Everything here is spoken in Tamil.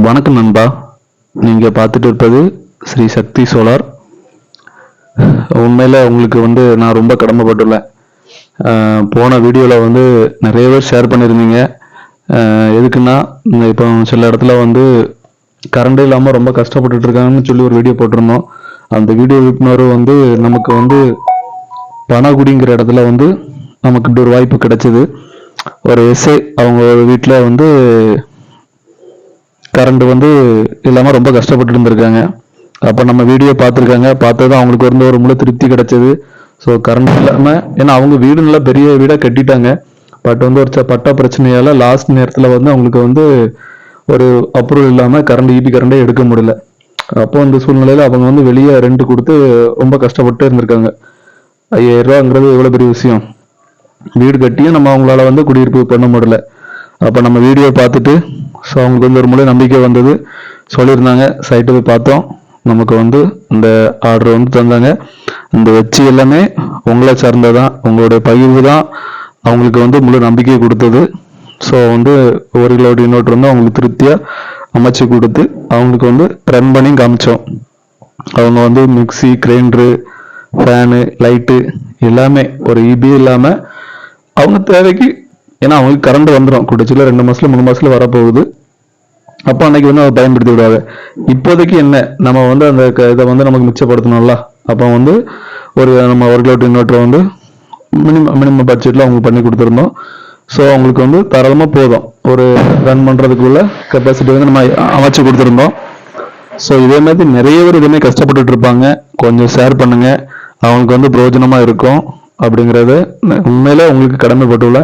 வணக்கம் நண்பா. நீங்கள் பார்த்துட்டு இருப்பது ஸ்ரீ சக்தி சோலார். உண்மையில் உங்களுக்கு வந்து நான் ரொம்ப கடமைப்பட்டுள்ளேன். போன வீடியோவில் வந்து நிறைய பேர் ஷேர் பண்ணியிருந்தீங்க. எதுக்குன்னா இப்போ சில இடத்துல வந்து கரண்ட் இல்லாமல் ரொம்ப கஷ்டப்பட்டுட்டு இருக்காங்கன்னு சொல்லி ஒரு வீடியோ போட்டிருந்தோம். அந்த வீடியோ விட்டுனரும் வந்து நமக்கு வந்து பணகுடிங்கிற இடத்துல வந்து நமக்கு இப்படி ஒரு வாய்ப்பு கிடைச்சிது. ஒரு எஸ்ஏ அவங்க வீட்டில் வந்து கரண்ட் வந்து இல்லாமல் ரொம்ப கஷ்டப்பட்டு இருந்திருக்காங்க. அப்போ நம்ம வீடியோ பார்த்துருக்காங்க. பார்த்தது அவங்களுக்கு வந்து ஒரு முழு திருப்தி கிடைச்சது. ஸோ கரண்ட் இல்லாமல் ஏன்னா அவங்க வீடு நல்லா பெரிய வீடாக கட்டிட்டாங்க. பட் வந்து ஒரு ச- பட்டா பிரச்சனையால் லாஸ்ட் நேரத்தில் வந்து அவங்களுக்கு வந்து ஒரு அப்ரூவல் இல்லாமல் கரண்ட் ஈபி கரண்டே எடுக்க முடியல. அப்போ அந்த சூழ்நிலையில் அவங்க வந்து வெளியே ரெண்ட் கொடுத்து ரொம்ப கஷ்டப்பட்டு இருந்திருக்காங்க. ஐயாயிரம் ரூபாங்கிறது எவ்வளோ பெரிய விஷயம். வீடு கட்டியும் நம்ம அவங்களால வந்து குடியிருப்பு பண்ண முடியல. அப்போ நம்ம வீடியோ பார்த்துட்டு ஸோ அவங்களுக்கு வந்து ஒரு முறை நம்பிக்கை வந்தது. சொல்லியிருந்தாங்க. சைட்டு போய் பார்த்தோம். நமக்கு வந்து இந்த ஆர்டர் வந்து தந்தாங்க. இந்த வெச்சு எல்லாமே உங்களை சார்ந்தது தான் உங்களுடைய பகிர்வு தான் அவங்களுக்கு வந்து முழு நம்பிக்கை கொடுத்தது. ஸோ வந்து ஒரு கிலோ இன்வெர்டர் வந்து அவங்களுக்கு திருப்தியாக அமைச்சு கொடுத்து அவங்களுக்கு வந்து ரன் பண்ணி காமிச்சோம். அவங்க வந்து மிக்ஸி கிரைண்டரு ஃபேனு லைட்டு எல்லாமே ஒரு இபி இல்லாமல் அவங்க தேவைக்கு ஏன்னா அவங்களுக்கு கரண்ட் வந்துடும் குடிச்சில ரெண்டு மாசத்துல மூணு மாசத்துல வரப்போகுது. அப்போ அன்னைக்கு வந்து அதை பயன்படுத்தி விடுவாங்க இப்போதைக்கு என்ன? நம்ம வந்து அந்த க- இதை வந்து நமக்கு மிச்சப்படுத்தணும்ல? அப்போ வந்து ஒரு நம்ம ஒரு கிலோ இன்வெர்டர் வந்து மினிமம் மினிமம் பட்ஜெட்டில் அவங்களுக்கு பண்ணி கொடுத்துருந்தோம். ஸோ அவங்களுக்கு வந்து தாராளமாக போதும். ஒரு ரன் பண்ணுறதுக்குள்ள கெப்பாசிட்டி வந்து நம்ம அமைச்சு கொடுத்துருந்தோம். ஸோ இதே மாதிரி நிறைய பேர் இதுவுமே கஷ்டப்பட்டுட்டு இருப்பாங்க. கொஞ்சம் ஷேர் பண்ணுங்கள் அவங்களுக்கு வந்து பிரயோஜனமாக இருக்கும். அப்படிங்கிறது உண்மையில் உங்களுக்கு கடமைப்பட்டுள்ள